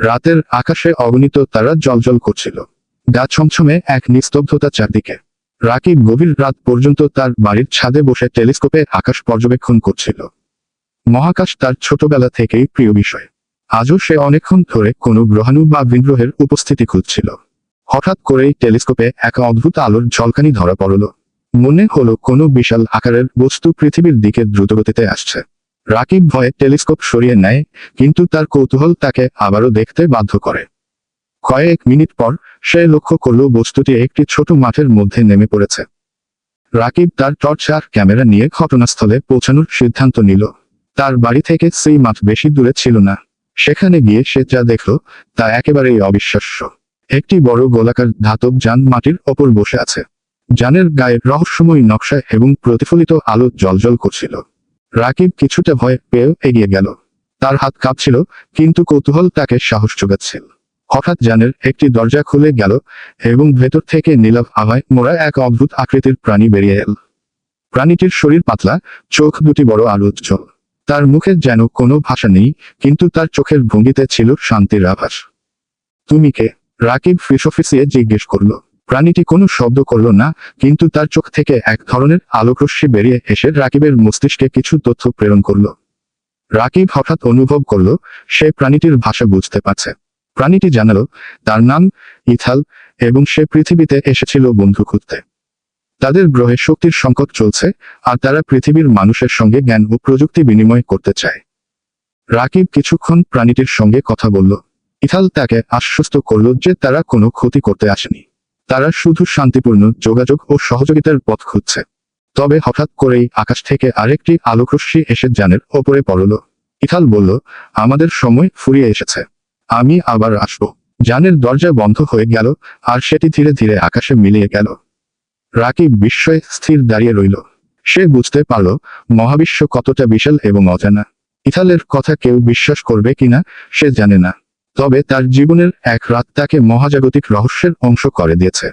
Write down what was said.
রাতের আকাশে অগণিত তারা জলজল করছিল। গা ছমছমে এক নিস্তব্ধতা চারদিকে। রাকিব গভীর রাত পর্যন্ত তার বাড়ির ছাদে বসে টেলিস্কোপে আকাশ পর্যবেক্ষণ করছিল। মহাকাশ তার ছোটবেলা থেকেই প্রিয় বিষয়। আজও সে অনেকক্ষণ ধরে কোনো গ্রহাণু বা বিগ্রহের উপস্থিতি খুঁজছিল। হঠাৎ করেই টেলিস্কোপে এক অদ্ভুত আলোর ঝলকানি ধরা পড়ল। মনে হলো কোনো বিশাল আকারের বস্তু পৃথিবীর দিকে দ্রুতগতিতে আসছে। রাকিব ভয়ে টেলিস্কোপ সরিয়ে নেয়, কিন্তু তার কৌতূহল তাকে আবারও দেখতে বাধ্য করে। কয়েক মিনিট পর সে লক্ষ্য করল বস্তুটি একটি ছোট মাঠের মধ্যে নেমে পড়েছে। রাকিব তার টর্চ আর ক্যামেরা নিয়ে ঘটনাস্থলে পৌঁছানোর সিদ্ধান্ত নিল। তার বাড়ি থেকে সেই মাঠ বেশি দূরে ছিল না। সেখানে গিয়ে সে যা দেখল, তা একেবারেই অবিশ্বাস্য। একটি বড় গোলাকার ধাতব যান মাটির ওপর বসে আছে। যানের গায়ে রহস্যময় নকশা এবং প্রতিফলিত আলো জলজল করছিল। রাকিব কিছুটা ভয় পেয়েও এগিয়ে গেল। তার হাত কাঁপছিল, কিন্তু কৌতূহল তাকে সাহস যোগাচ্ছিল। হঠাৎ যানের একটি দরজা খুলে গেল এবং ভেতর থেকে নীলাভ আভায় মোড়া এক অদ্ভুত আকৃতির প্রাণী বেরিয়ে এল। প্রাণীটির শরীর পাতলা, চোখ দুটি বড় আর উজ্জ্বল তার মুখে যেন কোনো ভাষা নেই, কিন্তু তার চোখের ভঙ্গিতে ছিল শান্তির আভাস। তুমি কে? রাকিব ফিসফিসিয়ে জিজ্ঞেস করল। প্রাণীটি কোনো শব্দ করল না, কিন্তু তার চোখ থেকে এক ধরনের আলোকরশ্মি বেরিয়ে এসে রাকিবের মস্তিষ্কে কিছু তথ্য প্রেরণ করল। রাকিব হঠাৎ অনুভব করল, সে প্রাণীটির ভাষা বুঝতে পারছে। প্রাণীটি জানালো, তার নাম ইথাল, এবং সে পৃথিবীতে এসেছিল বন্ধু খুঁজতে। তাদের গ্রহে শক্তির সংকট চলছে, আর তারা পৃথিবীর মানুষের সঙ্গে জ্ঞান ও প্রযুক্তি বিনিময় করতে চায়। রাকিব কিছুক্ষণ প্রাণীটির সঙ্গে কথা বলল। ইথাল তাকে আশ্বস্ত করল যে তারা কোনো ক্ষতি করতে আসেনি। তারা শুধু শান্তিপূর্ণ যোগাযোগ ও সহযোগিতার পথ খুঁজছে। তবে হঠাৎ করেই আকাশ থেকে আরেকটি আলোকরশ্মি এসে যানের ওপরে পড়ল। ইথাল বলল, আমাদের সময় ফুরিয়ে এসেছে। আমি আবার আসব। যানের দরজা বন্ধ হয়ে গেল আর সেটি ধীরে ধীরে আকাশে মিলিয়ে গেল। রাকিব বিস্ময়ে স্থির দাঁড়িয়ে রইল। সে বুঝতে পারল, মহাবিশ্ব কতটা বিশাল এবং অজানা। ইথালের কথা কেউ বিশ্বাস করবে কিনা সে জানে না। তবে তার জীবনের এক রাত তাকে মহাজাগতিক রহস্যের অংশ করে দিয়েছে।